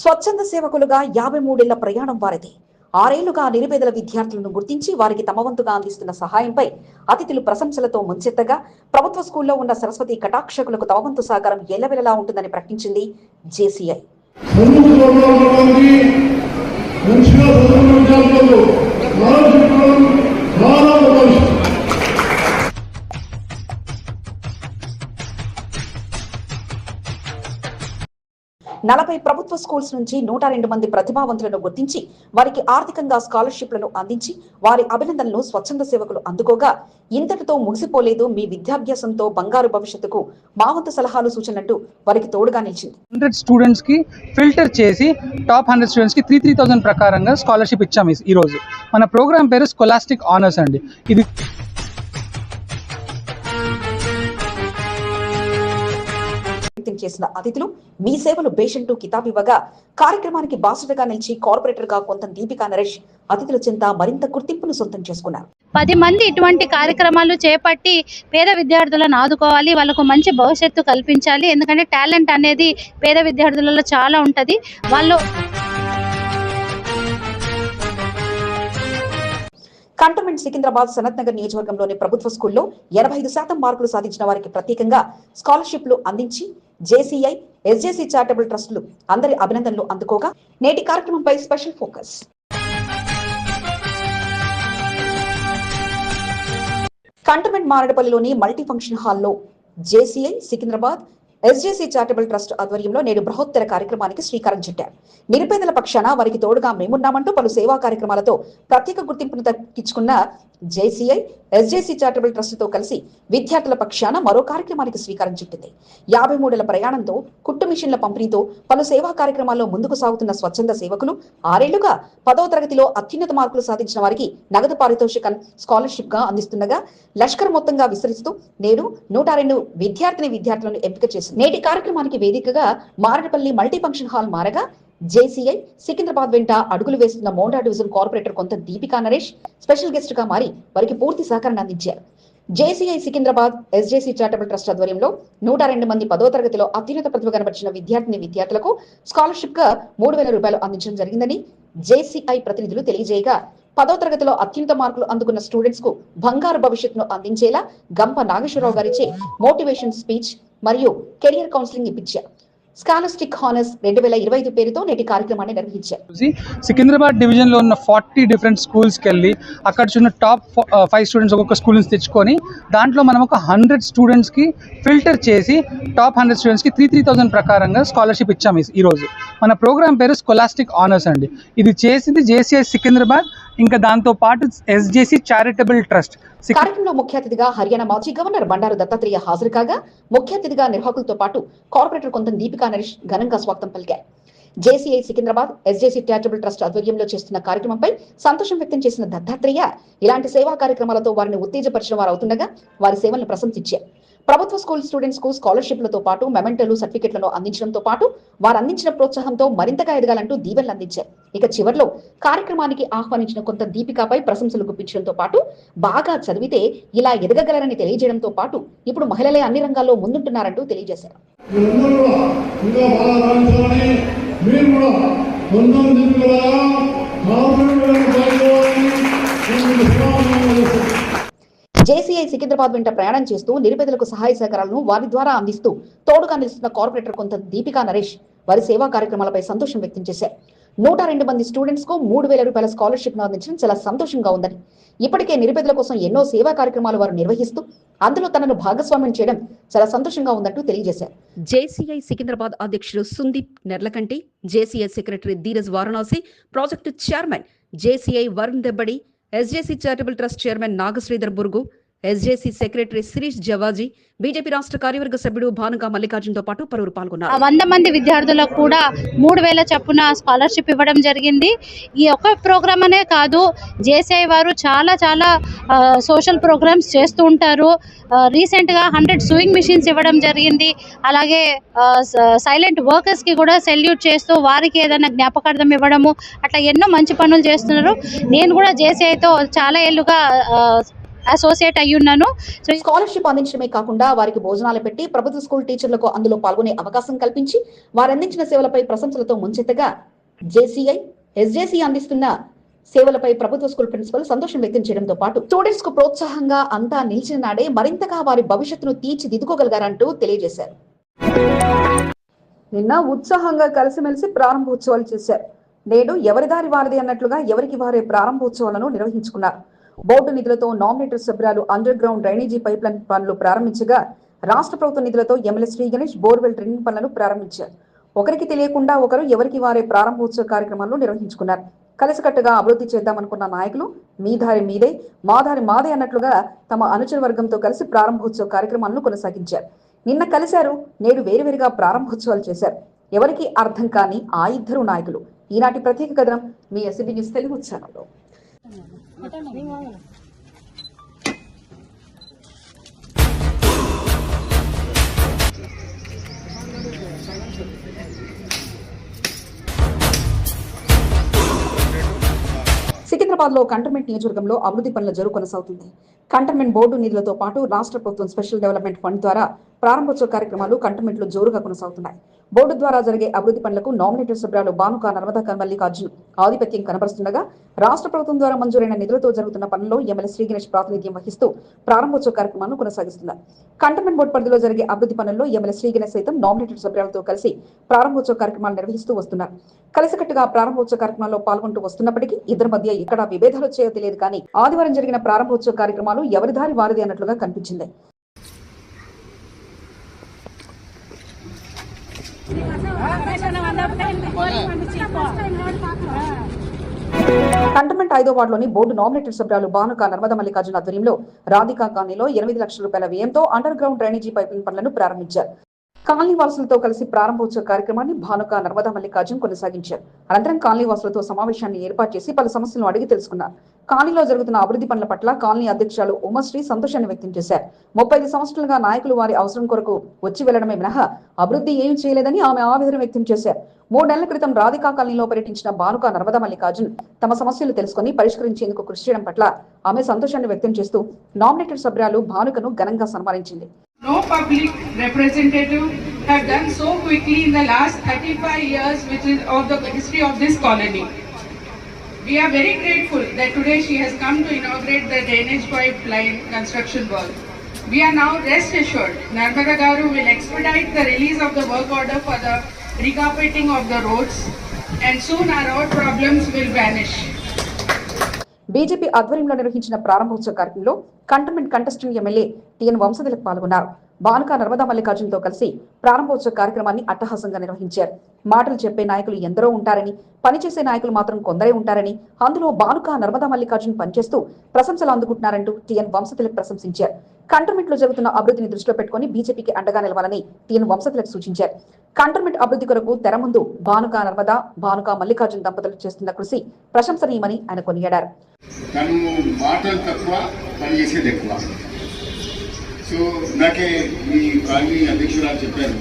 స్వచ్ఛంద సేవకులుగా యాభై మూడేళ్ళ ప్రయాణం వారిది. ఆరేళ్ళుగా నిరుపేదల విద్యార్థులను గుర్తించి వారికి తమ వంతుగా అందిస్తున్న సహాయంపై అతిథులు ప్రశంసలతో ముంచెత్తగా ప్రభుత్వ స్కూల్లో ఉన్న సరస్వతి కటాక్షకులకు తమ వంతు సహకారం ఉంటుందని ప్రకటించింది జేసీఐ. చదువులో నలభై ప్రభుత్వ స్కూల్స్ నుంచి నూట రెండు మంది ప్రతిభావంతులను గుర్తించి వారికి ఆర్థికంగా స్కాలర్షిప్లను అందించి వారి అభినందనలు స్వచ్ఛంద సేవకులు అందుకోగా ఇంతటితో ముగిసిపోలేదు మీ విద్యాభ్యాసంతో బంగారు భవిష్యత్తుకు మా వంతు సలహాలు సూచనలంటూ వారికి తోడుగా నిలిచింది. హండ్రెడ్ స్టూడెంట్స్కి ఫిల్టర్ చేసి టాప్ హండ్రెడ్ స్టూడెంట్స్కి త్రీ త్రీ థౌసండ్ ప్రకారంగా స్కాలర్షిప్ ఇచ్చాము ఈ- రోజు. మన ప్రోగ్రామ్ పేరు స్కొలాస్టిక్ ఆనర్స్ అండి. ఇది వ్యక్తం చేసిన అతిథులు మీ సేవలు బేషంటూ కితాబ్ ఇవ్వగా కార్యక్రమానికి బాసుడుగా నిలిచి కార్పొరేటర్గా కొంత దీపికా నరేష్ అతిథుల చెంత మరింత గుర్తింపును సొంతం చేసుకున్నారు. పది మంది ఇటువంటి కార్యక్రమాలు చేపట్టి పేద విద్యార్థులను ఆదుకోవాలి వాళ్ళకు మంచి భవిష్యత్తు కల్పించాలి ఎందుకంటే టాలెంట్ అనేది పేద విద్యార్థులలో చాలా ఉంటుంది. వాళ్ళు కంటోన్మెంట్ సికింద్రాబాద్ సనత్ నగర్ నియోజకవర్గంలోని ప్రభుత్వ స్కూల్లో ఎనభై ఐదు శాతం మార్కులు సాధించిన వారికి ప్రత్యేకంగా స్కాలర్షిప్లు అందించి జేసీఐ ఎస్జేసీ చారిటబుల్ ట్రస్టులు అందరి అభినందనలు అందుకోగా నేటి కార్యక్రమంపై స్పెషల్ ఫోకస్. కంటోన్మెంట్ మారడపల్లిలోని మల్టీ ఫంక్షన్ హాల్లో JCI Secunderabad SJC charitable trust ఆధ్వర్యంలో నేడు బృహత్తర కార్యక్రమానికి శ్రీకారం చుట్టారు. నిరుపేదల పక్షాన వారికి తోడుగా మేమున్నామంటూ పలు సేవా కార్యక్రమాలతో ప్రత్యేక గుర్తింపును దక్కించుకున్న జేసీఐ ఎస్జేసీ చారిటబుల్ ట్రస్ట్తో కలిసి విద్యార్థుల పక్షాన మరో కార్యక్రమానికి శ్రీకారం చుట్టింది. యాభై మూడేళ్ళ ప్రయాణంతో కుట్టు మిషన్ల పంపిణీతో పలు సేవా కార్యక్రమాల్లో ముందుకు సాగుతున్న స్వచ్ఛంద సేవకులు ఆరేళ్ళుగా పదవ తరగతిలో అత్యున్నత మార్కులు సాధించిన వారికి నగదు పారితోషికం స్కాలర్షిప్గా అందిస్తుండగా లష్కర్ మొత్తంగా విస్తరిస్తూ నేడు నూట రెండు విద్యార్థిని విద్యార్థులను ఎంపిక చేసింది. నేటి కార్యక్రమానికి వేదికగా మారడపల్లి మల్టీ ఫంక్షన్ హాల్ మారగా జేసీఐ సికింద్రాబాద్ వెంట అడుగులు వేస్తున్న మోండా డివిజన్ కార్పొరేటర్ కొంత దీపికా నరేష్ స్పెషల్ గెస్ట్గా మారి వారికి పూర్తి సహకారాన్ని అందించారు. JCI Secunderabad SJC charitable trust ఆధ్వర్యంలో నూట రెండు మంది పదో తరగతిలో అత్యున్నత ప్రతిభ కనబరిచిన విద్యార్థిని విద్యార్థులకు స్కాలర్షిప్గా మూడు వేల రూపాయలు అందించడం జరిగిందని జేసీఐ ప్రతినిధులు తెలియజేయగా పదో తరగతిలో అత్యున్నత మార్కులు అందుకున్న స్టూడెంట్స్కు బంగారు భవిష్యత్తును అందించేలా గంప నాగేశ్వరరావు గారిచే మోటివేషన్ స్పీచ్ మరియు కెరియర్ కౌన్సిలింగ్ ఇప్పించారు స్కాలర్స్టిక్ హానర్స్ రెండు వేల ఇరవై ఐదు పేరుతో నేటి కార్యక్రమాన్ని నిర్వహించారు సికింద్రాబాద్ సికింద్రాబాద్ డివిజన్లో ఉన్న ఫార్టీ డిఫరెంట్ స్కూల్స్కి వెళ్ళి అక్కడ చిన్న టాప్ ఫైవ్ స్టూడెంట్స్ ఒక్కొక్క స్కూల్ నుంచి తెచ్చుకొని దాంట్లో మనం ఒక హండ్రెడ్ స్టూడెంట్స్కి ఫిల్టర్ చేసి టాప్ హండ్రెడ్ స్టూడెంట్స్కి త్రీ త్రీ థౌసండ్ ప్రకారంగా స్కాలర్షిప్ ఇచ్చాము ఈ- ఈరోజు మన ప్రోగ్రామ్ పేరు స్కొలాస్టిక్ ఆనర్స్ అండి. ఇది చేసింది జేసీఐ సికింద్రాబాద్ ఇంకా దాంతో పాటు ఎస్జేసీ చారిటబుల్ ట్రస్ట్ కార్యక్రమంలో ముఖ్య అతిథిగా హర్యానా మాజీ గవర్నర్ బండారు దత్తాత్రేయ హాజరు కాగా ముఖ్య అతిథిగా నిర్వాహకులతో పాటు కార్పొరేటర్ కొంత దీపికా నరేష్ ఘనంగా స్వాగతం పలికారు. JCI Secunderabad SJC charitable trust ఆధ్వర్యంలో చేస్తున్న కార్యక్రమంపై సంతోషం వ్యక్తం చేసిన దత్తాత్రేయ ఇలాంటి సేవా కార్యక్రమాలతో వారిని ఉత్తేజపరిచిన వారు అవుతుండగా వారి సేవలను ప్రశంసించారు. ప్రభుత్వ స్కూల్ స్టూడెంట్స్కు స్కాలర్షిప్లతో పాటు మెమెంటలు సర్టిఫికెట్లను అందించడంతో పాటు వారు అందించిన ప్రోత్సాహంతో మరింతగా ఎదగాలంటూ దీవెనలు అందించారు. ఇక చివరిలో కార్యక్రమానికి ఆహ్వానించిన కొంత దీపికపై ప్రశంసలు గుప్పించడంతో పాటు బాగా చదివితే ఇలా ఎదగగలరని తెలియజేయడంతో పాటు ఇప్పుడు మహిళలే అన్ని రంగాల్లో ముందుంటున్నారంటూ తెలియజేశారు. మీరందరూ జేసీఐ సికింద్రాబాద్ వెంట ప్రయాణం చేస్తూ నిరుపేదలకు సహాయ సహకారాలను వారి ద్వారా అందిస్తూ తోడుగా నిలుస్తున్న కార్పొరేటర్ కొంత దీపికా నరేష్ వారి సేవా కార్యక్రమాలపై సంతోషం వ్యక్తం చేశారు. నూట రెండు మంది స్టూడెంట్స్కు మూడు వేల రూపాయల స్కాలర్షిప్ అందించడం చాలా సంతోషంగా ఉందని. ఇప్పటికే నిరుపేదల కోసం ఎన్నో సేవా కార్యక్రమాలు వారు నిర్వహిస్తూ అందులో తనను భాగస్వామ్యం చేయడం చాలా సంతోషంగా ఉందంటూ తెలియజేశారు. జేసీఐ సికింద్రాబాద్ అధ్యక్షుడు Sundeep Nerlakanti JCI secretary Dheeraj Varanasi project chairman JCI Varun Debbadi SJC charitable trust chairman Nagasridhar Burgu SJC secretary Sirish Javaji BJP రాష్ట్ర కార్యవర్గ సభ్యుడు భానుగా మల్లికార్జున్తో పాటు పలువురు పాల్గొన్నారు. వంద మంది విద్యార్థులకు కూడా మూడు వేల చొప్పున స్కాలర్షిప్ ఇవ్వడం జరిగింది. ఈ ఒక్క ప్రోగ్రామ్ అనే కాదు జేసీఐ వారు చాలా చాలా సోషల్ ప్రోగ్రామ్స్ చేస్తూ ఉంటారు. రీసెంట్గా హండ్రెడ్ సూయింగ్ మిషన్స్ ఇవ్వడం జరిగింది. అలాగే సైలెంట్ వర్కర్స్కి కూడా సెల్యూట్ చేస్తూ వారికి ఏదైనా జ్ఞాపకార్థం ఇవ్వడము అట్లా ఎన్నో మంచి పనులు చేస్తున్నారు. నేను కూడా జేసీఐతో చాలా ఏళ్ళుగా అసోసియేట్ అయ్యి ఉన్నాను. సో స్కాలర్షిప్ అందించడమే కాకుండా వారికి భోజనాలు పెట్టి ప్రభుత్వ స్కూల్ టీచర్లకు అందులో పాల్గొనే అవకాశం కల్పించి వారు అందించిన సేవలపై ప్రశంసలతో ముంచెత్తగా జేసీఐ ఎస్జేసీ అందిస్తున్న సేవలపై ప్రభుత్వ స్కూల్ ప్రిన్సిపల్ సంతోషం వ్యక్తం చేయడంతో పాటు స్టూడెంట్స్కు ప్రోత్సాహంగా అంతా నిలిచిన నాడే మరింతగా వారి భవిష్యత్తును తీర్చిదిద్దుకోగలిగారంటూ తెలియజేశారు. నిన్న ఉత్సాహంగా కలిసిమెలిసి ప్రారంభోత్సవాలు చేశారు. నేడు ఎవరి దారి వారిది అన్నట్లుగా ఎవరికి వారే ప్రారంభోత్సవాలను నిర్వహించుకున్నారు. బోర్డు నిధులతో నామినేటర్ సభ్యులు under ground drainage pipe line పనులు ప్రారంభించగా రాష్ట్ర ప్రభుత్వ నిధులతో MLA Shri Ganesh borewell drinking పనులను ప్రారంభించారు. ఒకరికి తెలియకుండా ఒకరు ఎవరికి వారే ప్రారంభోత్సవ కార్యక్రమాలను నిర్వహించుకున్నారు. కలిసికట్టుగా అభివృద్ధి చేద్దామనుకున్న నాయకులు మీ దారి మీదే మా దారి మాదే అన్నట్లుగా తమ అనుచర వర్గంతో కలిసి ప్రారంభోత్సవ కార్యక్రమాలను కొనసాగించారు. నిన్న కలిశారు నేడు వేరువేరుగా ప్రారంభోత్సవాలు చేశారు. ఎవరికి అర్థం కాని ఆ ఇద్దరు నాయకులు. ఈనాటి ప్రత్యేక కథనం మీ ఎస్బీ న్యూస్ తెలుగు ఛానల్లో. సికింద్రాబాద్లో కంటర్మెంట్ నియోజకవర్గంలో అభివృద్ధి పనుల జరుగు కొనసాగుతుంది. కంటర్మెంట్ బోర్డు నిధులతో పాటు రాష్ట్ర ప్రభుత్వం స్పెషల్ డెవలప్మెంట్ ఫండ్ ద్వారా ప్రారంభోత్సవ కార్యక్రమాలు కంటర్మెంట్లో జోరుగా కొనసాగుతున్నాయి. బోర్డు ద్వారా జరిగే అభివృద్ధి పనులకు నామినేటెడ్ సభ్యురాలు బానుక నర్మదా కన్మల్లికార్జున్ ఆధిపత్యం కనబరుస్తుండగా రాష్ట్ర ప్రభుత్వం ద్వారా మంజూరైన నిధులతో జరుగుతున్న పనుల్లో ఎమ్మెల్యే శ్రీ గణేష్ ప్రాతినిధ్యం వహిస్తూ ప్రారంభోత్సవ కార్యక్రమాలను కొనసాగిస్తున్నారు కంటోన్మెంట్ బోర్డు పరిధిలో జరిగే అభివృద్ధి పనుల్లో ఎమ్మెల్యే శ్రీ గణేష్ సైతం నామినేటెడ్ సభ్యులతో కలిసి ప్రారంభోత్సవ కార్యక్రమాలు నిర్వహిస్తూ వస్తున్నారు. కలిసికట్టుగా ప్రారంభోత్సవ కార్యక్రమాల్లో పాల్గొంటూ వస్తున్నప్పటికీ ఇద్దరి మధ్య ఎక్కడా విభేదాలు వచ్చాయో తెలియదు కానీ ఆదివారం జరిగిన ప్రారంభోత్సవ కార్యక్రమాలు ఎవరిదారి వారిది అన్నట్లుగా కనిపించింది. కంటోన్మెంట్ ఐదో వార్డులోని బోర్డు నామినేటెడ్ సభ్యులు భానుక నర్మద మల్లికార్జున ఆధ్వర్యంలో రాధికా కాలనీలో ఎనిమిది లక్షల రూపాయల వ్యయంతో అండర్ గ్రౌండ్ డ్రైనేజీ పైపింగ్ పనులను ప్రారంభించారు. కాలనీ వాసులతో కలిసి ప్రారంభోత్సవ కార్యక్రమాన్ని భానుక నర్మదా మల్లికార్జున్ కొనసాగించారు. అనంతరం కాలనీ వాసులతో సమావేశాన్ని ఏర్పాటు చేసి పలు సమస్యలను అడిగి తెలుసుకున్నారు. కాలనీలో జరుగుతున్న అభివృద్ధి పనుల పట్ల కాలనీ అధ్యక్షురాలు ఉమాశ్రీ సంతోషాన్ని వ్యక్తం చేశారు. ముప్పై ఐదు సంవత్సరాలుగా నాయకులు వారి అవసరం కొరకు వచ్చి వెళ్ళడమే మినహా అభివృద్ధి ఏమీ చేయలేదని ఆమె ఆవేదన వ్యక్తం చేశారు. మూడు నెలల క్రితం రాధికా కాలనీలో పర్యటించిన భానుక నర్మదా మల్లికార్జున్ తమ సమస్యలు తెలుసుకుని పరిష్కరించేందుకు కృషి చేయడం పట్ల ఆమె సంతోషాన్ని వ్యక్తం చేస్తూ నామినేటెడ్ సభ్యురాలు భానుకను ఘనంగా సన్మానించింది. No public representative have done so quickly in the last 35 years which is of the history of this colony. We are very grateful that today she has come to inaugurate the drainage pipeline construction work. We are now rest assured Narmada Garu will expedite the release of the work order for the recarpeting of the roads and soon our road problems will vanish. BJP ఆధ్వర్యంలో నిర్వహించిన ప్రారంభోత్సవ కార్యక్రమంలో cantonment contestant MLA TN Vamshatilak పాల్గొన్నారు. బానుక నర్మదా మల్లికార్జునతో కలిసి ప్రారంభోత్సవ కార్యక్రమాన్ని అట్టహాసంగా నిర్వహించారు. మాటలు చెప్పే నాయకులు ఎందరో ఉంటారని పనిచేసే నాయకులు మాత్రం కొందరే ఉంటారని అందులో బానుక నర్మదా మల్లికార్జున్ పనిచేస్తూ ప్రశంసలు అందుకుంటున్నారంటూ టిఎన్ వంశతిలకు ప్రశంసించారు. కంటోన్మెంట్లో జరుగుతున్న అభివృద్ధిని దృష్టిలో పెట్టుకుని బీజేపీకి అండగా నిలవాలని టిఎన్ వంశతులకు సూచించారు. కంటర్మెంట్ అభివృద్ధి కొరకు తెర ముందు భానుక నర్మదా భానుక మల్లికార్జున దంపతులు చేస్తున్న కృషి ప్రశంసనీయమని ఆయన కొనియాడారు. మాటలు తక్కువ పని ఎక్కువ. సో నాకే మీ కాలనీ అధ్యక్షురాలు చెప్పారు.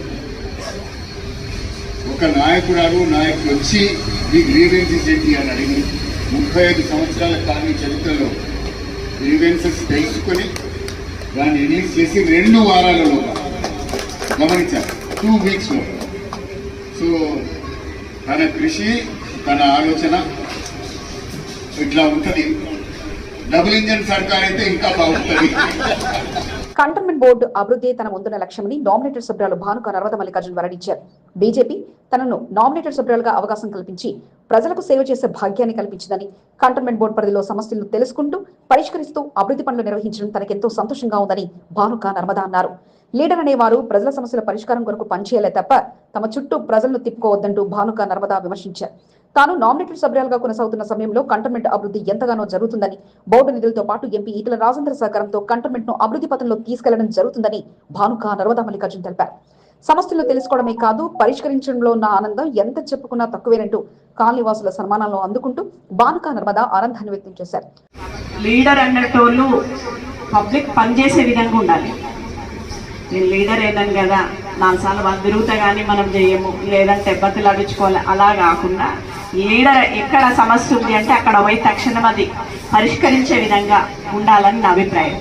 ఒక నాయకురాలు నాయకుడు వచ్చి మీ గ్రీవెన్సెస్ ఏంటి? అని అడిగి ముప్పై ఐదు సంవత్సరాల కాలనీ చరిత్రలో గ్రీవెన్సెస్ తెలుసుకొని దాన్ని రిలీజ్ చేసి రెండు వారాలలో గమనించారు టూ వీక్స్లో సో తన కృషి తన ఆలోచన ఇట్లా ఉంటుంది. డబుల్ ఇంజన్ సర్కార్ అయితే ఇంకా బాగుంటుంది. కంటోన్మెంట్ బోర్డు అభివృద్ధి తన ముందున్న లక్ష్యమని నామినేటెడ్ సభ్యురాలు భానుక నర్వద మల్లికార్జున్ వెల్లడించారు బీజేపీ తనను నామినేటెడ్ సభ్యురాలుగా అవకాశం కల్పించి ప్రజలకు సేవ చేసే భాగ్యాన్ని కల్పించిందని కంటోన్మెంట్ బోర్డు పరిధిలో సమస్యలను తెలుసుకుంటూ పరిష్కరిస్తూ అభివృద్ధి పనులు నిర్వహించడం తనకెంతో సంతోషంగా ఉందని భానుక నర్మద అన్నారు. లీడర్ అనేవారు ప్రజల సమస్యల పరిష్కారం కొరకు పనిచేయాలే తప్ప తమ చుట్టూ ప్రజలను తిప్పుకోవద్దంటూ భానుక నర్మద విమర్శించారు. తాను నామినేటెడ్ సభ్యులుగా కొనసాగుతున్న సమయంలో కంటోన్మెంట్ అభివృద్ధి ఎంతగానో జరుగుతుందని బోర్డు నిధులతో పాటు ఎంపీ ఈటల రాజేంద్ర సహకారంతో కంటోన్మెంట్ను అభివృద్ధి పథంలో తీసుకెళ్ళడం జరుగుతుందని భానుక నర్మదా మల్లికార్జున్ తెలిపారు. సమస్యలు తెలుసుకోవడమే కాదు పరిష్కరించడంలో ఉన్న ఆనందం ఎంత చెప్పుకున్నా తక్కువేనంటూ కాలనీవాసుల సన్మానాలను అందుకుంటూ భానుక నర్మదా ఆనందాన్ని వ్యక్తం చేశారు. లీడర్ అన్నటోళ్ళు పబ్లిక్ పనిచేసే విధంగా ఉండాలి. నేను లీడర్ అయినాను కదా నాలుగు సార్లు తిరుగుతా కానీ మనం చేయము లేదంటే బతులు అడుచుకోవాలి. అలా కాకుండా లీడర్ ఎక్కడ సమస్య ఉంది అంటే అక్కడ పోయి తక్షణం అది పరిష్కరించే విధంగా ఉండాలని నా అభిప్రాయం.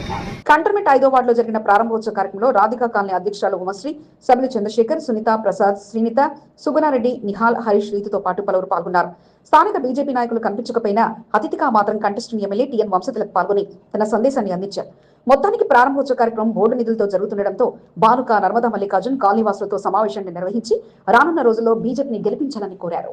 కంటర్మెంట్ ఐదో వార్డులో జరిగిన ప్రారంభోత్సవ కార్యక్రమంలో రాధికా కాలనీ అధ్యక్షురాలు ఉమశ్రీ సభ్యులు చంద్రశేఖర్ సునీత ప్రసాద్ శ్రీనిత సుగుణారెడ్డి నిహాల్ హరీష్ రీతితో పాటు పలువురు పాల్గొన్నారు. స్థానిక బీజేపీ నాయకులు కనిపించకపోయినా అతిథిగా మాత్రం కంటెస్టింగ్ ఎమ్మెల్యే టీఎన్ వంశతిలకు పాల్గొని తన సందేశాన్ని అందించారు. మొత్తానికి ప్రారంభోత్సవ కార్యక్రమం బోర్డు నిధులతో జరుగుతుండటంతో బానుక నర్మదా మల్లికార్జున్ కాలనీవాసులతో సమావేశాన్ని నిర్వహించి రానున్న రోజుల్లో బీజేపీని గెలిపించాలని కోరారు.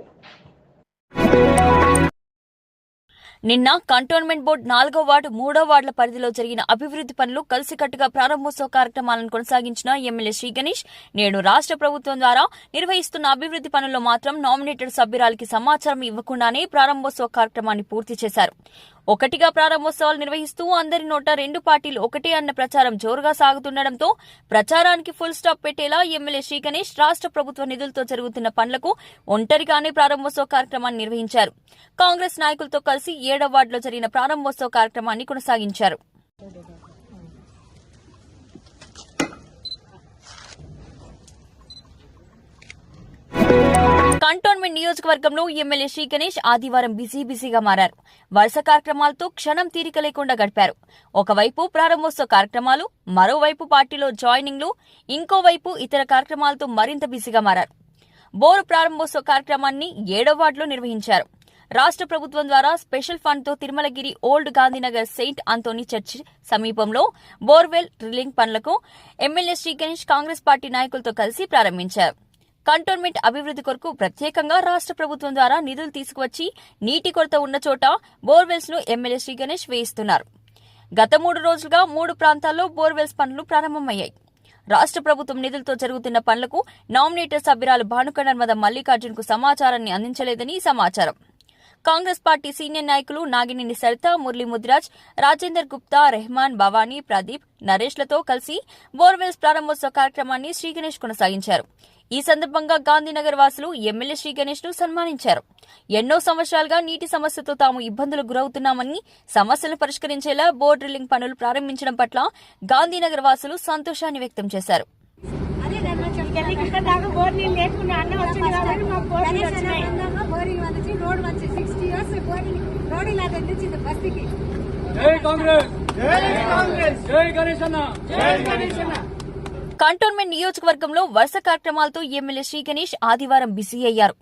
నిన్న కంటోన్మెంట్ బోర్డు నాలుగో వార్డు మూడో వార్డుల పరిధిలో జరిగిన అభివృద్ది పనులు కలిసికట్టుగా ప్రారంభోత్సవ కార్యక్రమాలను కొనసాగించిన ఎమ్మెల్యే శ్రీ గణేష్ నేడు రాష్ట్ర ప్రభుత్వం ద్వారా నిర్వహిస్తున్న అభివృద్ది పనుల్లో మాత్రం నామినేటెడ్ సభ్యురాలకి సమాచారం ఇవ్వకుండానే ప్రారంభోత్సవ కార్యక్రమాన్ని పూర్తి చేశారు. ఒకటిగా ప్రారంభోత్సవాలు నిర్వహిస్తూ అందరి నోట రెండు పార్టీలు ఒకటే అన్న ప్రచారం జోరుగా సాగుతుండటంతో ప్రచారానికి ఫుల్ స్టాప్ పెట్టేలా ఎమ్మెల్యే శ్రీ గణేష్ రాష్ట్ర ప్రభుత్వ నిధులతో జరుగుతున్న పనులకు ఒంటరిగానే ప్రారంభోత్సవ కార్యక్రమాన్ని నిర్వహించారు. కాంగ్రెస్ నాయకులతో కలిసి ఏడవ వార్డులో జరిగిన ప్రారంభోత్సవ కార్యక్రమాన్ని కొనసాగించారు. కంటోన్మెంట్ నియోజకవర్గంలో ఎమ్మెల్యే శ్రీ గణేష్ ఆదివారం బిజీ బిజీగా మారారు. వరుస కార్యక్రమాలతో క్షణం తీరిక లేకుండా గడిపారు. ఒకవైపు ప్రారంభోత్సవ కార్యక్రమాలు మరోవైపు పార్టీలో జాయినింగ్లు ఇంకోవైపు ఇతర కార్యక్రమాలతో మరింత బిజీగా మారారు. బోరు ప్రారంభోత్సవ కార్యక్రమాన్ని ఏడో వార్డులో నిర్వహించారు. రాష్ట్ర ప్రభుత్వం ద్వారా special ఫండ్తో Tirumalagiri old Gandhinagar saint Antony church సమీపంలో బోర్వెల్ డ్రిల్లింగ్ పనులకు ఎమ్మెల్యే శ్రీ గణేష్ కాంగ్రెస్ పార్టీ నాయకులతో కలిసి ప్రారంభించారు. కంటోన్మెంట్ అభివృద్ధి కొరకు ప్రత్యేకంగా రాష్ట్ర ప్రభుత్వం ద్వారా నిధులు తీసుకువచ్చి నీటి కొరత ఉన్న చోట బోర్వెల్స్ను ఎమ్మెల్యే శ్రీ గణేష్ వేయిస్తున్నారు. గత మూడు రోజులుగా మూడు ప్రాంతాల్లో బోర్వెల్స్ పనులు ప్రారంభమయ్యాయి. రాష్ట్ర ప్రభుత్వం నిధులతో జరుగుతున్న పనులకు నామినేటర్ సభ్యురాలు భానుక నర్మద మల్లికార్జున్కు సమాచారాన్ని అందించలేదని సమాచారం. కాంగ్రెస్ పార్టీ సీనియర్ నాయకులు నాగినేని సరిత మురళీ ముద్రాజ్ రాజేందర్ గుప్తా రెహమాన్ భవానీ ప్రదీప్ నరేష్లతో కలిసి బోర్వెల్స్ ప్రారంభోత్సవ కార్యక్రమాన్ని శ్రీ గణేష్ కొనసాగించారు. ఈ సందర్భంగా గాంధీనగర్ వాసులు ఎమ్మెల్యే శ్రీ గణేష్ను సన్మానించారు. ఎన్నో సంవత్సరాలుగా నీటి సమస్యతో తాము ఇబ్బందులు గురవుతున్నామని సమస్యలను పరిష్కరించేలా బోర్ డ్రిల్లింగ్ పనులు ప్రారంభించడం పట్ల గాంధీనగర్ వాసులు సంతోషాన్ని వ్యక్తం చేశారు. మంచి సిక్స్టీ ఇయర్స్ బోరింగ్ రోడ్ ఇలా తెచ్చింది బస్తీకి. కంటోన్మెంట్ నియోజకవర్గంలో వరుస కార్యక్రమాలతో ఎమ్మెల్యే శ్రీ గణేష్ ఆదివారం బిజీ అయ్యారు.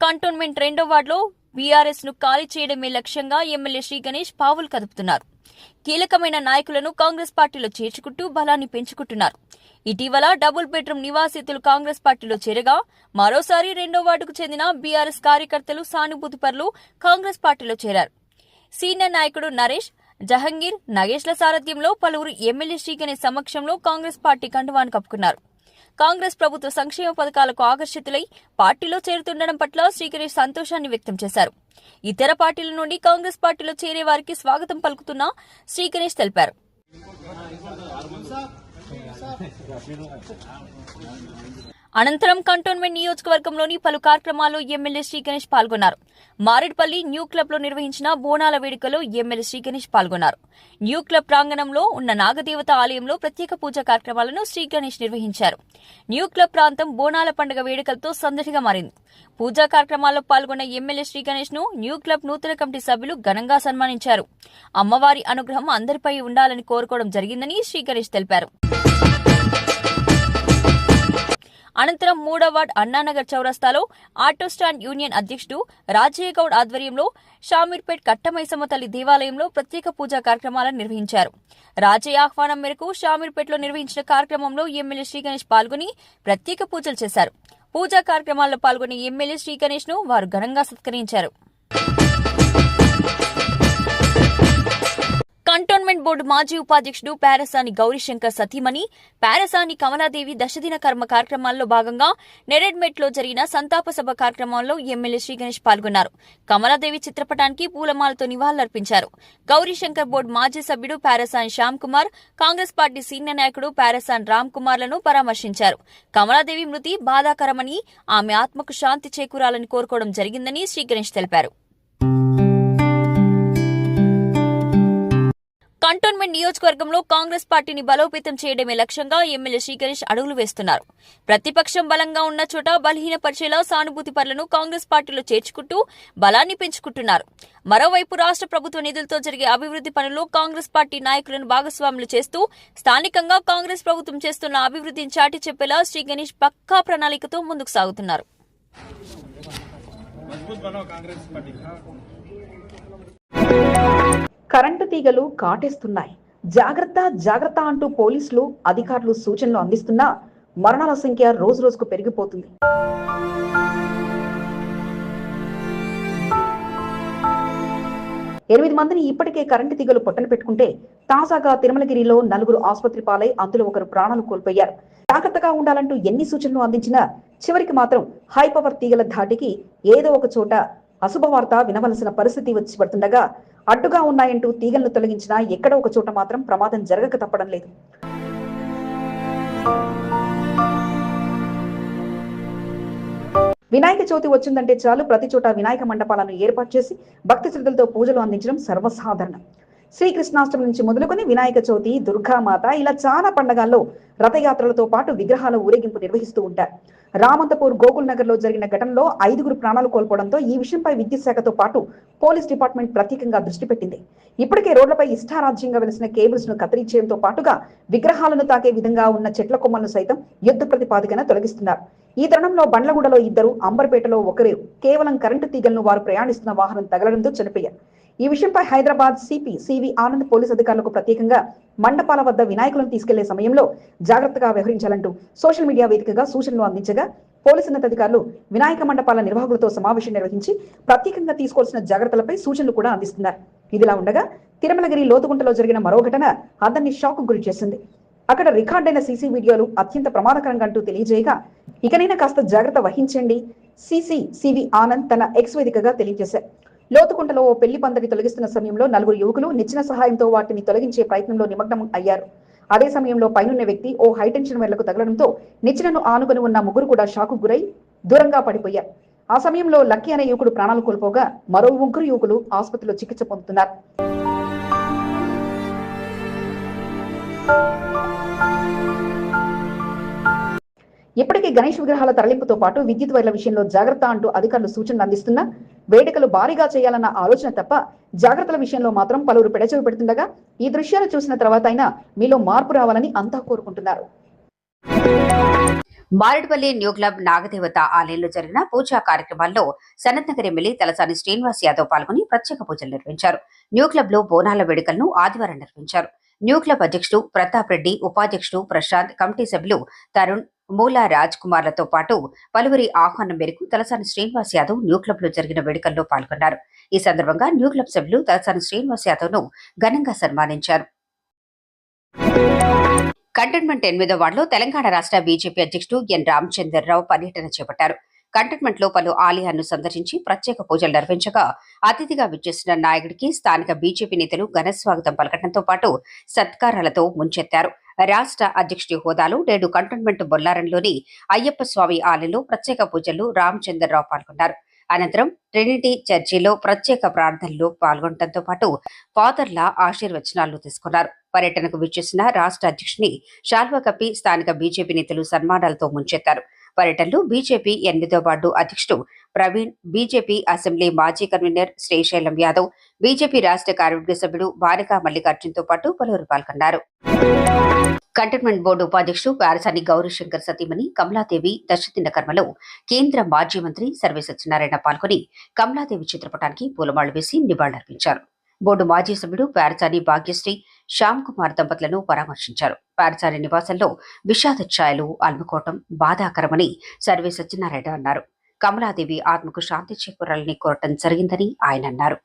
కంటోన్మెంట్ రెండో వార్డులో బీఆర్ఎస్ను ఖాళీ చేయడమే లక్ష్యంగా ఎమ్మెల్యే శ్రీ గణేష్ పావులు కదుపుతున్నారు. కీలకమైన నాయకులను కాంగ్రెస్ పార్టీలో చేర్చుకుంటూ బలాన్ని పెంచుకుంటున్నారు. ఇటీవల డబుల్ బెడ్రూమ్ నివాసితులు కాంగ్రెస్ పార్టీలో చేరగా మరోసారి రెండో వార్డుకు చెందిన బీఆర్ఎస్ కార్యకర్తలు సానుభూతి పరులు కాంగ్రెస్ పార్టీలో చేరారు. సీనియర్ నాయకుడు నరేష్ జహంగీర్ నగేష్ల సారథ్యంలో పలువురు ఎమ్మెల్యే శ్రీగణేష్ సమక్షంలో కాంగ్రెస్ పార్టీ కండువాను కప్పుకున్నారు. కాంగ్రెస్ ప్రభుత్వ సంక్షేమ పథకాలకు ఆకర్షితులై పార్టీలో చేరుతుండడం పట్ల శ్రీగణేష్ సంతోషాన్ని వ్యక్తం చేశారు. ఇతర పార్టీల నుండి కాంగ్రెస్ పార్టీలో చేరే వారికి స్వాగతం పలుకుతున్న శ్రీగణేష్ తెలిపారు. అనంతరం కంటోన్మెంట్ నియోజకవర్గంలోని పలు కార్యక్రమాల్లో ఎమ్మెల్యే శ్రీ గణేష్ పాల్గొన్నారు. మారేడ్పల్లి న్యూ క్లబ్లో నిర్వహించిన బోనాల వేడుకలో ఎమ్మెల్యే శ్రీ గణేష్ పాల్గొన్నారు. న్యూ క్లబ్ ప్రాంగణంలో ఉన్న నాగదేవత ఆలయంలో ప్రత్యేక పూజా కార్యక్రమాలను శ్రీ గణేష్ నిర్వహించారు. న్యూ క్లబ్ ప్రాంతం బోనాల పండుగ వేడుకలతో సందడిగా మారింది. పూజా కార్యక్రమాల్లో పాల్గొన్న ఎమ్మెల్యే శ్రీ గణేష్ను న్యూ క్లబ్ నూతన కమిటీ సభ్యులు ఘనంగా సన్మానించారు. అమ్మవారి అనుగ్రహం అందరిపై ఉండాలని కోరుకోవడం జరిగిందని శ్రీ గణేష్ తెలిపారు. అనంతరం మూడో వార్డ్ అన్నానగర్ చౌరస్తాలో ఆటో స్టాండ్ యూనియన్ అధ్యక్షుడు రాజయ్యగౌడ్ ఆధ్వర్యంలో షామీర్పేట్ కట్టమైసమ్మ తల్లి దేవాలయంలో ప్రత్యేక పూజా కార్యక్రమాలను నిర్వహించారు. రాజయ్య ఆహ్వానం మేరకు షామీర్పేటలో నిర్వహించిన కార్యక్రమంలో ఎమ్మెల్యే శ్రీగణేష్ పాల్గొని ప్రత్యేక పూజలు చేశారు. పూజా కార్యక్రమాల్లో పాల్గొన్న ఎమ్మెల్యే శ్రీగణేష్ను వారు ఘనంగా సత్కరించారు. కంటోన్మెంట్ బోర్డు మాజీ ఉపాధ్యక్షుడు పారసాని గౌరీశంకర్ సతీమణి పారసాని కమలాదేవి దశదిన కర్మ కార్యక్రమాల్లో భాగంగా నెరెడ్మెట్లో జరిగిన సంతాప సభ కార్యక్రమంలో ఎమ్మెల్యే శ్రీ గణేష్ పాల్గొన్నారు. కమలాదేవి చిత్రపటానికి పూలమాలతో నివాళులర్పించారు. గౌరీశంకర్ బోర్డు మాజీ సభ్యుడు పారసాని శ్యామ్ కుమార్ కాంగ్రెస్ పార్టీ సీనియర్ నాయకుడు పారసాన్ రామ్ కుమార్లను పరామర్శించారు. కమలాదేవి మృతి బాధాకరమని ఆమె ఆత్మకు శాంతి చేకూరాలని కోరుకోవడం జరిగిందని శ్రీ గణేష్ తెలిపారు. కంటోన్మెంట్ నియోజకవర్గంలో కాంగ్రెస్ పార్టీని బలోపేతం చేయడమే లక్ష్యంగా ఎమ్మెల్యే శ్రీగణేష్ అడుగులు వేస్తున్నారు. ప్రతిపక్షం బలంగా ఉన్న చోట బలహీనపరిచేలా సానుభూతి పరులను కాంగ్రెస్ పార్టీలో చేర్చుకుంటూ బలాన్ని పెంచుకుంటున్నారు. మరోవైపు రాష్ట్ర ప్రభుత్వ నిధులతో జరిగే అభివృద్ధి పనుల్లో కాంగ్రెస్ పార్టీ నాయకులను భాగస్వాములు చేస్తూ స్థానికంగా కాంగ్రెస్ ప్రభుత్వం చేస్తున్న అభివృద్ధిని చాటి చెప్పేలా శ్రీ గణేష్ పక్కా ప్రణాళికతో ముందుకు సాగుతున్నారు. కరెంటు తీగలు కాటేస్తున్నాయి. జాగ్రత్త జాగ్రత్త అంటూ పోలీసులు అధికారులు సూచనలు అందిస్తున్నా మరణాల సంఖ్య రోజు రోజుకు పెరిగిపోతుంది. ఎనిమిది మందిని ఇప్పటికే కరెంటు తీగలు పొట్టన పెట్టుకుంటే తాజాగా తిరుమలగిరిలో నలుగురు ఆసుపత్రి పాలై అందులో ఒకరు ప్రాణాలు కోల్పోయారు. జాగ్రత్తగా ఉండాలంటూ ఎన్ని సూచనలు అందించినా చివరికి మాత్రం హై పవర్ తీగల ధాటికి ఏదో ఒక చోట అశుభవార్త వినవలసిన పరిస్థితి వచ్చి పడుతుండగా అడ్డుగా ఉన్నాయంటూ తీగలను తొలగించినా ఎక్కడ ఒక చోట మాత్రం ప్రమాదం జరగక తప్పడం లేదు. వినాయక చవితి వచ్చిందంటే చాలు. ప్రతి చోట వినాయక మండపాలను ఏర్పాటు చేసి భక్తి శ్రద్ధలతో పూజలు అందించడం సర్వసాధారణం. శ్రీకృష్ణాష్టమి నుంచి మొదలుకొని వినాయక చవితి దుర్గామాత ఇలా చాలా పండగల్లో రథయాత్రలతో పాటు విగ్రహాల ఊరేగింపు నిర్వహిస్తూ ఉంటారు. రామంతపూర్ గోకుల్ నగర్లో జరిగిన ఘటనలో ఐదుగురు ప్రాణాలు కోల్పోవడంతో ఈ విషయంపై విద్యుత్ శాఖతో పాటు పోలీస్ డిపార్ట్మెంట్ ప్రత్యేకంగా దృష్టి పెట్టింది. ఇప్పటికే రోడ్లపై ఇష్టారాజ్యంగా వెలిసిన కేబుల్స్ను కత్తిరించడంతో పాటుగా విగ్రహాలను తాకే విధంగా ఉన్న చెట్ల కొమ్మలను సైతం యుద్ధ ప్రతిపాదికన తొలగిస్తున్నారు. ఈ తరుణంలో బండ్లగూడలో ఇద్దరు అంబర్పేటలో ఒకరు కేవలం కరెంటు తీగలను వారు ప్రయాణిస్తున్న వాహనం తగలడంతో చనిపోయారు. ఈ విషయంపై Hyderabad CP CV Anand police అధికారులకు ప్రత్యేకంగా మండపాల వద్ద వినాయకులను తీసుకెళ్ళే సమయంలో జాగ్రత్తగా వ్యవహరించాలంటూ సోషల్ మీడియా వేదికగా సూచనలు అందించగా పోలీసు ఉన్నతాధికారులు వినాయక మండపాల నిర్వాహకులతో సమావేశం నిర్వహించి ప్రత్యేకంగా తీసుకోవాల్సిన జాగ్రత్తలపై సూచనలు కూడా అందిస్తున్నారు. ఇదిలా ఉండగా తిరుమలగిరి లోతుగుంటలో జరిగిన మరో ఘటన అతన్ని షాక్ గురి చేసింది. అక్కడ రికార్డైన సీసీ వీడియోలు అత్యంత ప్రమాదకరంగా అంటూ తెలియజేయగా ఇకనైనా కాస్త జాగ్రత్త వహించండి సిసి సివి ఆనంద్ తన ఎక్స్ వేదికగా తెలియజేశారు. లోతుకుంటలో ఓ పెళ్ళి పందిరి తొలగిస్తున్న సమయంలో నలుగురు యువకులు నిచ్చిన సహాయంతో వాటిని తొలగించే ప్రయత్నంలో నిమగ్నం అయ్యారు. అదే సమయంలో పైనున్న వ్యక్తి ఓ హైటెన్షన్ వైర్లకు తగలడంతో నిచ్చెనను ఆనుకుని ఉన్న ముగ్గురు కూడా షాకు గురై దూరంగా పడిపోయారు. ఆ సమయంలో లక్కీ అనే యువకుడు ప్రాణాలు కోల్పోగా మరో ముగ్గురు యువకులు ఆసుపత్రిలో చికిత్స పొందుతున్నారు. ఇప్పటికే గణేష్ విగ్రహాల తరలింపుతో పాటు విద్యుత్ వైర్ల విషయంలో జాగ్రత్త అంటూ అధికారులు సూచనలు అందిస్తున్నా వేడుకలు భారీగా చేయాలన్న ఆలోచన తప్ప జాగ్రత్తల విషయంలో మాత్రం పలువురు పెడచెవి పెడుతుండగా ఈ దృశ్యాలు చూసిన తర్వాత అయినా మీలో మార్పు రావాలని అంతా కోరుకుంటున్నారు. మారేడుపల్లి న్యూ క్లబ్ నాగదేవత ఆలయంలో జరిగిన పూజా కార్యక్రమాల్లో సనత్నగర్ ఎమ్మెల్యే తలసాని శ్రీనివాస్ యాదవ్ పాల్గొని ప్రత్యేక పూజలు నిర్వహించారు. న్యూ క్లబ్లో బోనాల వేడుకలను ఆదివారం నిర్వహించారు. న్యూ క్లబ్ అధ్యక్షుడు ప్రతాప్ రెడ్డి ఉపాధ్యక్షుడు ప్రశాంత్ కమిటీ సభ్యులు తరుణ్ మూలా రాజ్ కుమార్లతో పాటు పలువురి ఆహ్వానం మేరకు తలసాని శ్రీనివాస్ యాదవ్ న్యూ క్లబ్లో జరిగిన వేడుకల్లో పాల్గొన్నారు. ఈ సందర్భంగా న్యూ క్లబ్ సభ్యులు తలసాని శ్రీనివాస్ యాదవ్ను ఘనంగా సన్మానించారు. కంటోన్మెంట్ ఎనిమిదో వార్డులో తెలంగాణ రాష్ట్ర బీజేపీ అధ్యక్షుడు ఎన్ రామచంద్రరావు పర్యటన చేపట్టారు. కంటోన్మెంట్లో పలు ఆలయాలను సందర్శించి ప్రత్యేక పూజలు నిర్వహించగా అతిథిగా విచ్చేసిన నాయకుడికి స్థానిక బీజేపీ నేతలు ఘన స్వాగతం పలకడంతో పాటు సత్కారాలతో ముంచెత్తారు. రాష్ట్ర అధ్యక్షుడి హోదాలో నేడు కంటోన్మెంట్ బొల్లారంలోని అయ్యప్ప స్వామి ఆలయంలో ప్రత్యేక పూజలు రామచంద్రరావు పాల్గొన్నారు. అనంతరం ట్రినిటీ చర్చిలో ప్రత్యేక ప్రార్థనలో పాల్గొనడంతో పాటు ఫాదర్ల ఆశీర్వచనాలు తీసుకున్నారు. పర్యటనకు విచ్చేసిన రాష్ట్ర అధ్యక్షుని శాల్వా కప్పి స్థానిక బీజేపీ నేతలు సన్మానాలతో ముంచెత్తారు. పర్యటనలో బీజేపీ ఎనిమిదో వార్డు అధ్యక్షుడు ప్రవీణ్ బీజేపీ అసెంబ్లీ మాజీ కన్వీనర్ శ్రీశైలం యాదవ్ బీజేపీ రాష్ట్ర కార్యవర్గ సభ్యుడు బాలికా మల్లికార్జున్తో పాటు పలువురు పాల్గొన్నారు. కంటోన్మెంట్ బోర్డు ఉపాధ్యక్షుడు పారసాని గౌరీశంకర్ సతీమణి కమలాదేవి దశదిన కర్మలో కేంద్ర మాజీ మంత్రి సర్వే సత్యనారాయణ పాల్గొని కమలాదేవి చిత్రపటానికి పూలమాళ్ళు వేసి నివాళులర్పించారు. బోర్డు మాజీ సభ్యుడు పారసాని భాగ్యశ్రీ శ్యామ్ కుమార్ దంపతులను పరామర్శించారు. పారసాని నివాసంలో విషాద ఛాయలు అలుముకోవటం బాధాకరమని సర్వే సత్యనారాయణ అన్నారు. కమలాదేవి ఆత్మకు శాంతి చేకూరాలని కోరటం జరిగిందని ఆయన అన్నారు.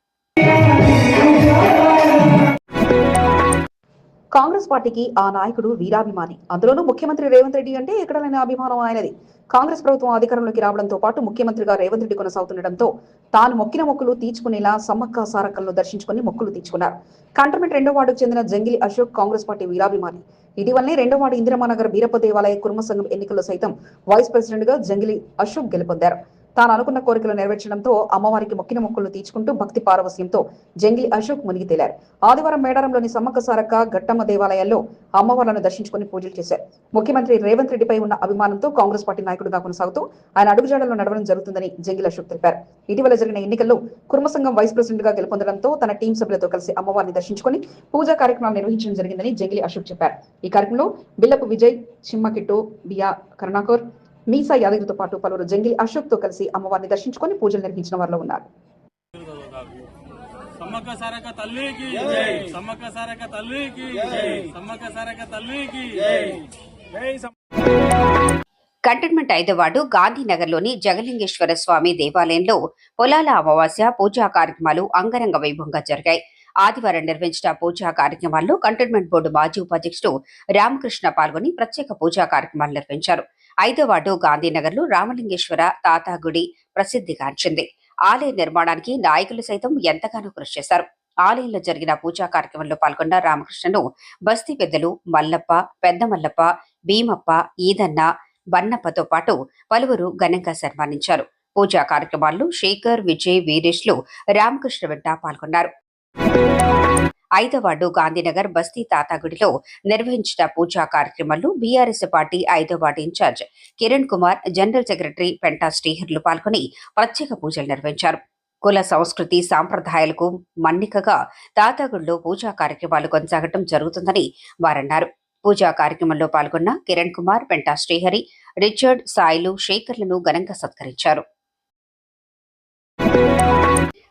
కాంగ్రెస్ పార్టీకి ఆ నాయకుడు వీరాభిమాని. అందులోనూ ముఖ్యమంత్రి రేవంత్ రెడ్డి అంటే ఎక్కడలేని అభిమానం ఆయనది. కాంగ్రెస్ ప్రభుత్వం అధికారంలోకి రావడంతో పాటు ముఖ్యమంత్రిగా రేవంత్ రెడ్డి కొనసాగుతుండటంతో తాను మొక్కిన మొక్కులు తీర్చుకునేలా సమ్మక్క సారక్కలను దర్శించుకుని మొక్కులు తీర్చుకున్నారు. కంటర్మెంట్ రెండో వార్డుకు చెందిన జంగిలి అశోక్ కాంగ్రెస్ పార్టీ వీరాభిమాని. ఇటీవలనే రెండో వార్డు ఇందిరమానగర్ బీరప్ప దేవాలయ కుర్మ సంఘం ఎన్నికల్లో సైతం వైస్ ప్రెసిడెంట్గా జంగిలి అశోక్ గెలుపొందారు. తాను అనుకున్న కోరికలు నెరవేర్చడంతో అమ్మవారికి మొక్కిన మొక్కులు తీర్చుకుంటూ భక్తి పారవస్యంతో జంగిలి అశోక్ మునిగి తేలారు. ఆదివారం మేడారంలోని సమ్మక్క సారక్క ఘట్టమ్మ దేవాలయాల్లో అమ్మవార్లను దర్శించుకుని పూజలు చేశారు. ముఖ్యమంత్రి రేవంత్ రెడ్డిపై ఉన్న అభిమానంతో కాంగ్రెస్ పార్టీ నాయకుడిగా కొనసాగుతూ ఆయన అడుగుజాడల్లో నడవడం జరుగుతుందని జంగిలి అశోక్ తెలిపారు. ఇటీవల జరిగిన ఎన్నికల్లో కుర్మసంఘం వైస్ ప్రెసిడెంట్గా గెలుపొందడంతో తన టీం సభ్యులతో కలిసి అమ్మవారిని దర్శించుకుని పూజా కార్యక్రమాలు నిర్వహించడం జరిగిందని జంగిలి అశోక్ చెప్పారు. ఈ కార్యక్రమంలో బిల్లపు విజయ్ చిమ్మకిట్టు బియా కరుణాకర్ మీసా యాదగిరితో పాటు పలువురు జంగిలి అశోక్తో కలిసి అమ్మవారిని దర్శించుకుని పూజలు నిర్వహించిన వారిలో ఉన్నారు. సమ్మక్క సారక తల్లికి సమ్మక్క సారక తల్లికి సమ్మక్క సారక తల్లికి జై. కంటోన్మెంట్ ఐదో వార్డు గాంధీనగర్లోని జగలింగేశ్వర స్వామి దేవాలయంలో పొలాల అమావాస్య పూజా కార్యక్రమాలు అంగరంగ వైభవంగా జరిగాయి. ఆదివారం నిర్వహించిన పూజా కార్యక్రమాల్లో కంటైన్మెంట్ బోర్డు మాజీ ఉపాధ్యక్షుడు రామకృష్ణ పాల్గొని ప్రత్యేక పూజా కార్యక్రమాలు నిర్వహించారు. ఐదో వార్డు గాంధీనగర్లో రామలింగేశ్వర తాతాగుడి ప్రసిద్ధిగాంచింది. ఆలయ నిర్మాణానికి నాయకులు సైతం ఎంతగానో కృషి చేశారు. ఆలయంలో జరిగిన పూజా కార్యక్రమంలో పాల్గొన్న రామకృష్ణను బస్తీ పెద్దలు మల్లప్ప పెద్ద మల్లప్ప భీమప్ప ఈదన్న బన్నప్పతో పాటు పలువురు ఘనంగా సన్మానించారు. పూజా కార్యక్రమాల్లో శేఖర్ విజయ్ వీరేష్లు రామకృష్ణ వెంట పాల్గొన్నారు. ఐదవ వార్డు గాంధీనగర్ బస్తీ తాతాగుడిలో నిర్వహించిన పూజా కార్యక్రమంలో బీఆర్ఎస్ పార్టీ ఐదవ ward incharge Kiran Kumar general secretary Penta Srihari పాల్గొని ప్రత్యేక పూజలు నిర్వహించారు. కుల సంస్కృతి సాంప్రదాయాలకు మన్నికగా తాతాగుడిలో పూజా కార్యక్రమాలు కొనసాగటం జరుగుతుందని వారన్నారు. పూజా కార్యక్రమంలో పాల్గొన్న కిరణ్ కుమార్ పెంటా శ్రీహరి రిచర్డ్ సాయిలు శేఖర్లను ఘనంగా సత్కరించారు.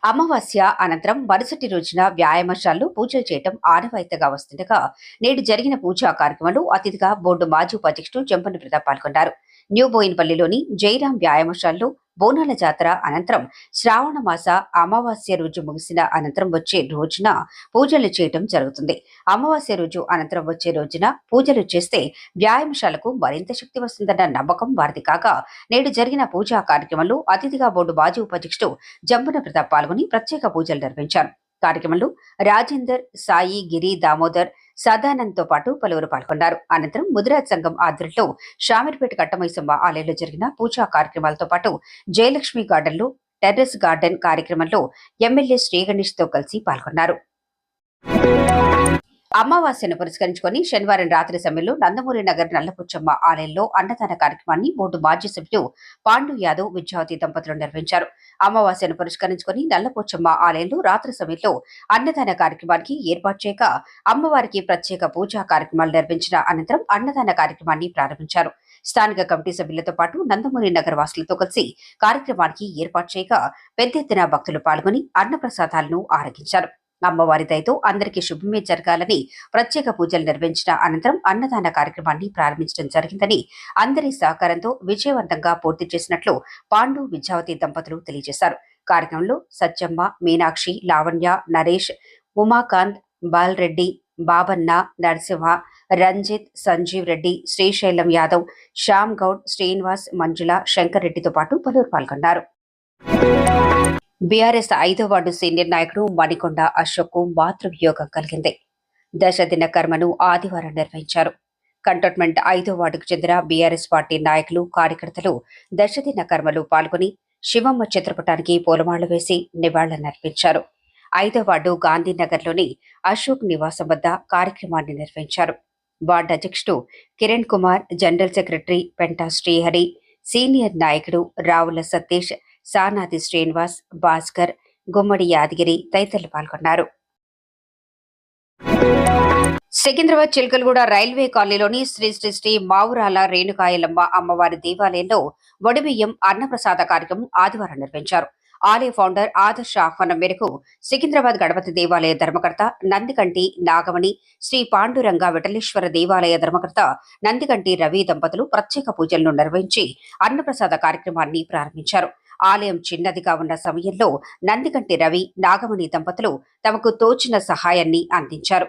అమావాస్య అనంతరం మరుసటి రోజున వ్యాయామశాలలో పూజలు చేయటం ఆనవాయితీగా వస్తుండగా నేడు జరిగిన పూజా కార్యక్రమంలో అతిథిగా బోర్డు మాజీ ఉపాధ్యక్షుడు జంపని ప్రతాప్ పాల్గొన్నారు. న్యూ బోయిన్పల్లిలోని జైరాం వ్యాయామశాలలో బోనాల జాతర అనంతరం శ్రావణ మాస అమావాస్య రోజు ముగిసిన అనంతరం వచ్చే రోజున పూజలు చేయటం జరుగుతుంది. అమావాస్య రోజు అనంతరం వచ్చే రోజున పూజలు చేస్తే వ్యాయామశాలకు మరింత శక్తి వస్తుందన్న నమ్మకం వారిది కాగా నేడు జరిగిన పూజా కార్యక్రమంలో అతిథిగా బోర్డు మాజీ ఉపాధ్యక్షుడు జంబున ప్రతాప్ పాల్గొని ప్రత్యేక పూజలు నిర్వహించారు. కార్యక్రమంలో రాజేందర్ సాయి గిరి దామోదర్ సదానంద్తో పాటు పలువురు పాల్గొన్నారు. అనంతరం ముదిరాజ్ సంఘం ఆధ్వర్యంలో షామీర్పేట కట్టమైసమ్మ ఆలయంలో జరిగిన పూజా కార్యక్రమాలతో పాటు జయలక్ష్మి గార్డెన్లో టెర్రస్ గార్డెన్ కార్యక్రమంలో ఎమ్మెల్యే శ్రీగణేష్తో కలిసి పాల్గొన్నారు. అమావాస్యను పురస్కరించుకొని శనివారం రాత్రి సమయంలో నందమూరి నగర్ నల్లపుచ్చమ్మ ఆలయంలో అన్నదాన కార్యక్రమాన్ని బోర్డు మాజీ సభ్యులు పాండు యాదవ్ విద్యావతి దంపతులు నిర్వహించారు. అమావాస్యను పురస్కరించుకొని నల్లపుచ్చమ్మ ఆలయంలో రాత్రి సమయంలో అన్నదాన కార్యక్రమానికి ఏర్పాటు చేయక అమ్మవారికి ప్రత్యేక పూజా కార్యక్రమాలు నిర్వహించిన అనంతరం అన్నదాన కార్యక్రమాన్ని ప్రారంభించారు. స్థానిక కమిటీ సభ్యులతో పాటు నందమూరి నగర వాసులతో కలిసి కార్యక్రమానికి ఏర్పాటు చేయక పెద్ద ఎత్తున భక్తులు పాల్గొని అన్నప్రసాదాలను ఆరగించారు. అమ్మవారి దయతో అందరికీ శుభమే జరగాలని ప్రత్యేక పూజలు నిర్వహించిన అనంతరం అన్నదాన కార్యక్రమాన్ని ప్రారంభించడం జరిగిందని అందరి సహకారంతో విజయవంతంగా పూర్తి చేసినట్లు పాండు విద్యావతి దంపతులు తెలియజేశారు. కార్యక్రమంలో సత్యమ్మ మీనాక్షి లావణ్య నరేష్ ఉమాకాంత్ బాల్రెడ్డి బాబన్న నరసింహ రంజిత్ సంజీవ్ రెడ్డి శ్రీశైలం యాదవ్ శ్యామ్ గౌడ్ శ్రీనివాస్ మంజుల శంకర్ రెడ్డితో పాటు పలువురు పాల్గొన్నారు. బీఆర్ఎస్ ఐదో వార్డు సీనియర్ నాయకుడు మణికొండ అశోక్ మాతృవియోగం కలిగింది. దశ దిన కర్మను ఆదివారం నిర్వహించారు. కంటోన్మెంట్ ఐదో వార్డుకు చెందిన బీఆర్ఎస్ పార్టీ నాయకులు కార్యకర్తలు దశదిన కర్మలు పాల్గొని శివమ్మ చిత్రపటానికి పూలమాళ్ళు వేసి నివాళులర్పించారు. ఐదో వార్డు గాంధీనగర్లోని అశోక్ నివాసం వద్ద కార్యక్రమాన్ని నిర్వహించారు. వార్డు అధ్యక్షుడు Kiran Kumar general secretary Penta Srihari senior నాయకుడు రావుల సతీష్ సానాది శ్రీనివాస్ భాస్కర్ గుమ్మడి యాదగిరి తదితరులు పాల్గొన్నారు. సికింద్రాబాద్ చిలకలగూడ రైల్వే కాలనీలోని శ్రీ శ్రీ శ్రీ మావురాల రేణుకాయలమ్మ అమ్మవారి దేవాలయంలో వడిబియ్యం అన్నప్రసాద కార్యక్రమం ఆదివారం నిర్వహించారు. ఆలయ ఫౌండర్ ఆదర్శ ఆహ్వానం మేరకు సికింద్రాబాద్ గణపతి దేవాలయ ధర్మకర్త నందికంటి నాగమణి శ్రీ పాండురంగ విఠలేశ్వర దేవాలయ ధర్మకర్త నందికంటి రవి దంపతులు ప్రత్యేక పూజలను నిర్వహించి అన్నప్రసాద కార్యక్రమాన్ని ప్రారంభించారు. ఆలయం చిన్నదిగా ఉన్న సమయంలో నందికంటి రవి నాగమణి దంపతులు తమకు తోచిన సహాయాన్ని అందించారు.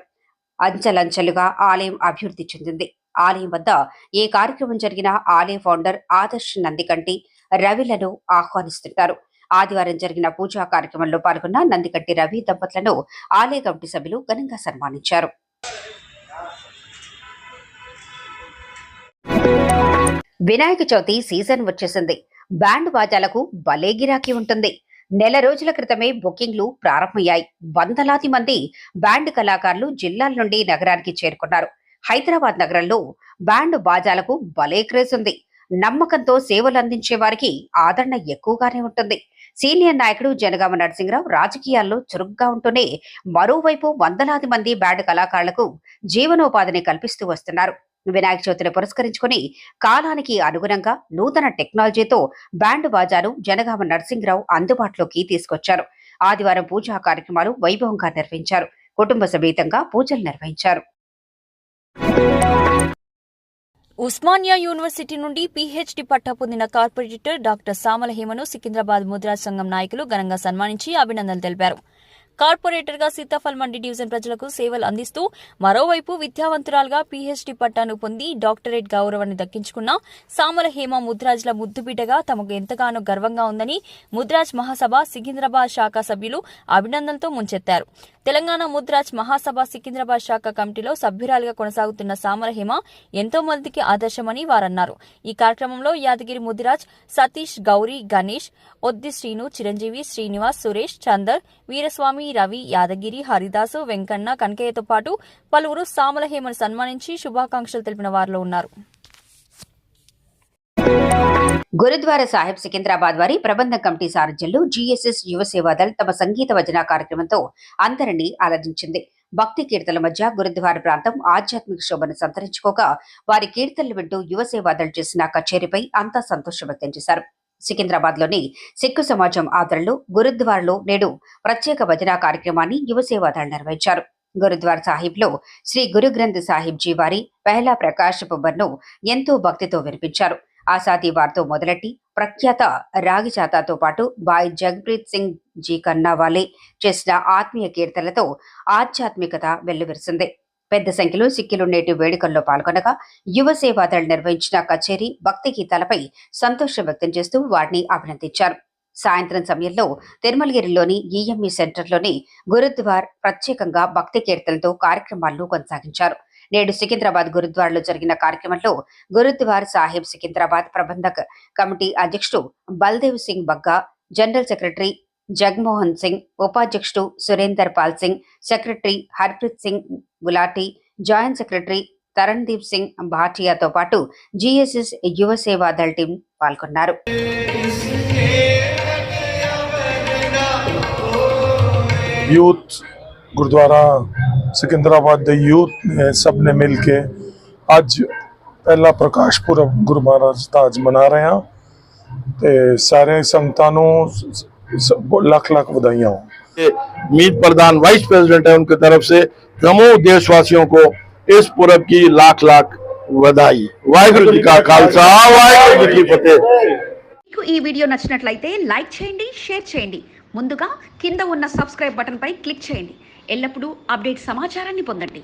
అంచెలంచెలుగా ఆలయం అభివృద్ధి చెందింది. ఆలయం వద్ద ఏ కార్యక్రమం జరిగినా ఆలయ ఫౌండర్ ఆదర్శ్ నందికంటి రవిలను ఆహ్వానిస్తుంటారు. ఆదివారం జరిగిన పూజా కార్యక్రమంలో పాల్గొన్న నందికంటి రవి దంపతులను ఆలయ కమిటీ సభ్యులు ఘనంగా సన్మానించారు. వినాయక చవితి సీజన్ వచ్చేసింది. బ్యాండ్ బాజాలకు భలే గిరాకీ ఉంటుంది. నెల రోజుల క్రితమే బుకింగ్లు ప్రారంభమయ్యాయి. వందలాది మంది బ్యాండ్ కళాకారులు జిల్లాల నుండి నగరానికి చేరుకున్నారు. హైదరాబాద్ నగరంలో బ్యాండ్ బాజాలకు భలే క్రేజ్ ఉంది. నమ్మకంతో సేవలు అందించే వారికి ఆదరణ ఎక్కువగానే ఉంటుంది. సీనియర్ నాయకుడు జనగామ నరసింహరావు రాజకీయాల్లో చురుగ్గా ఉంటూనే మరోవైపు వందలాది మంది బ్యాండ్ కళాకారులకు జీవనోపాధిని కల్పిస్తూ వస్తున్నారు. వినాయక చవితిని పురస్కరించుకుని కాలానికి అనుగుణంగా నూతన టెక్నాలజీతో బ్యాండ్ బాజాను జనగామ నరసింహరావు అందుబాటులోకి తీసుకొచ్చారు. ఆదివారం పూజా కార్యక్రమాలు వైభవంగా నిర్వహించారు. కుటుంబ సమేతంగా పూజలు నిర్వహించారు. ఉస్మానియా యూనివర్సిటీ నుండి పీహెచ్డీ పట్టా పొందిన కార్పొరేటర్ డాక్టర్ సామల హేమను సికింద్రాబాద్ ముద్రా సంఘం నాయకులు ఘనంగా సన్మానించి అభినందనలు తెలిపారు. కార్పొరేటర్గా సీతాఫల్ మండి డివిజన్ ప్రజలకు సేవలు అందిస్తూ మరోవైపు విద్యావంతురాలుగా పీహెచ్డీ పట్టాను పొంది డాక్టరేట్ గౌరవాన్ని దక్కించుకున్న సామల హేమ ముద్రాజ్ల ముద్దుబిడ్డగా తమకు ఎంతగానో గర్వంగా ఉందని ముద్రాజ్ మహాసభ సికింద్రాబాద్ శాఖ సభ్యులు అభినందనతో ముంచెత్తారు. తెలంగాణ ముద్రాజ్ మహాసభ సికింద్రాబాద్ శాఖ కమిటీలో సభ్యురాలుగా కొనసాగుతున్న సామల హేమ ఎంతో మందికి ఆదర్శమని వారన్నారు. ఈ కార్యక్రమంలో యాదగిరి ముదిరాజ్ సతీష్ గౌరీ గణేష్ ఒద్ది శ్రీను చిరంజీవి శ్రీనివాస్ సురేష్ చందర్ వీరస్వామి రవి యాదగిరి హరిదాసు వెంకన్న కనకయ్యతో పాటు పలువురు సామల హేమను సన్మానించి శుభాకాంక్షలు తెలిపిన వారిలో ఉన్నారు. గురుద్వారా సాహిబ్ సికింద్రాబాద్ వారి ప్రబంధ కమిటీ సారథ్యంలో జీఎస్ఎస్ యువ సేవాదళ్ తమ సంగీత వచన కార్యక్రమంతో అందరినీ ఆలరించింది భక్తి కీర్తనల మధ్య గురుద్వార ప్రాంతం ఆధ్యాత్మిక శోభను సంతరించుకోగా వారి కీర్తనలు వింటూ యువ సేవాదళ్ చేసిన కచేరీపై అంతా సంతోషం వ్యక్తం చేశారు. సికింద్రాబాద్లోని సిక్కు సమాజం ఆధ్వర్యంలో గురుద్వారలో నేడు ప్రత్యేక భజన కార్యక్రమాన్ని యువ నిర్వహించారు. గురుద్వార్ సాహిబ్లో శ్రీ గురు గ్రంథ్ సాహిబ్ జీ వారి పెహ్లా ప్రకాశ బర్ను ఎంతో భక్తితో వినిపించారు. ఆసాదీ వారితో మొదలెట్టి ప్రఖ్యాత రాగి చాతాతో పాటు బాయ్ జగ్ప్రీత్ సింగ్ జీ కన్నావాలే చేసిన ఆత్మీయ కీర్తనలతో ఆధ్యాత్మికత వెల్లువిరిసింది. పెద్ద సంఖ్యలో సిక్కిలు నేటి వేడుకల్లో పాల్గొనగా యువ సేవాదళ్ నిర్వహించిన కచేరీ భక్తి గీతాలపై సంతోషం వ్యక్తం చేస్తూ వారిని అభినందించారు. సాయంత్రం సమయంలో తిరుమలగిరిలోని ఈఎంఈ సెంటర్లోని గురుద్వార్ ప్రత్యేకంగా భక్తి కీర్తనలతో కార్యక్రమాలను కొనసాగించారు. నేడు సికింద్రాబాద్ గురుద్వారలో జరిగిన కార్యక్రమంలో గురుద్వార్ సాహిబ్ సికింద్రాబాద్ ప్రబంధక కమిటీ అధ్యక్షుడు బల్దేవ్ సింగ్ బగ్గా జనరల్ సెక్రటరీ జగన్మోహన్ సింగ్ ఉపాధ్యక్షుడు Surender Pal Singh secretary Harpreet Singh Gulati joint secretary Taran Deep Singh భాటియాతో పాటు జీఎస్ఎస్ యువ సేవా దళ టీం పాల్గొన్నారు यूथ गुरुद्वारा सिकंदराबाद के यूथ ने सबने मिल के अज पहला प्रकाश पुरब गुरु महाराज का अज मना रहे हैं तो सारे संगतान लाख लाख बधाइया हो मीत प्रधान वाइस प्रेसिडेंट है उनकी तरफ से तमो देशवासियों को इस पूरब की लाख लाख बधाई वाहगुरु जी का खालसा वाहगुरु जी की फतेह ఈ వీడియో నచ్చినట్లయితే లైక్ చేయండి షేర్ చేయండి ముందుగా కింద ఉన్న సబ్స్క్రైబ్ బటన్ పై క్లిక్ చేయండి ఎల్లప్పుడూ అప్డేట్ సమాచారాన్ని పొందండి